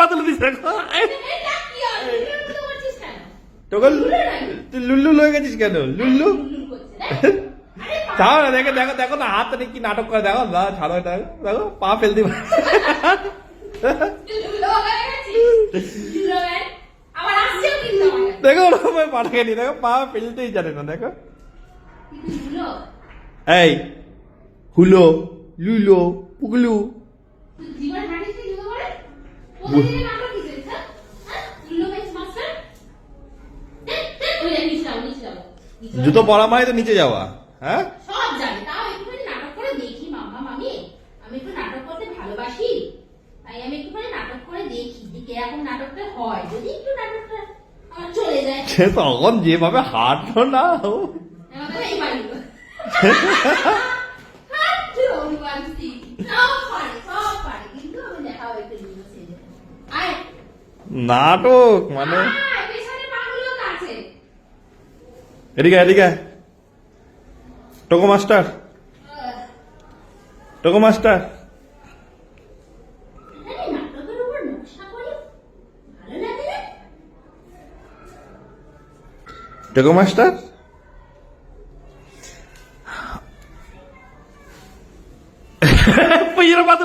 মতো করছিস কেন তোকে তুই লুল্লু লয়ে গেছিস কেন? লুল্লু? ছাড়ো না, দেখো দেখো দেখো না, হাত নিয়ে কি নাটক করে, দেখো, না, ছাড়ো এটা, দেখো, পা ফেল দিবা। দেখো ওরকম পাঠাকে নি দেখো, পা ফেলতেই জানে না, দেখো। এই, হুলো, লুলো, পুগলু। জীবনে জুতো পরা মানে তো নিচে যাওয়া হ্যাঁ? সব জানি। তাও একটুখানি নাটক করে দেখি মাম্মা মামি। আমি একটু নাটক করতে ভালোবাসি। তাই আমি একটুখানি নাটক করে দেখি যে কীরকম নাটকটা হয়। যদি একটু নাটকটা আমার চলে যায়। সে তখন যেভাবে হাঁটলো না নাটক মানে? এদিকে এদিকে টোকো মাস্টার টোকো মাস্টার টোকো মাস্টার Pues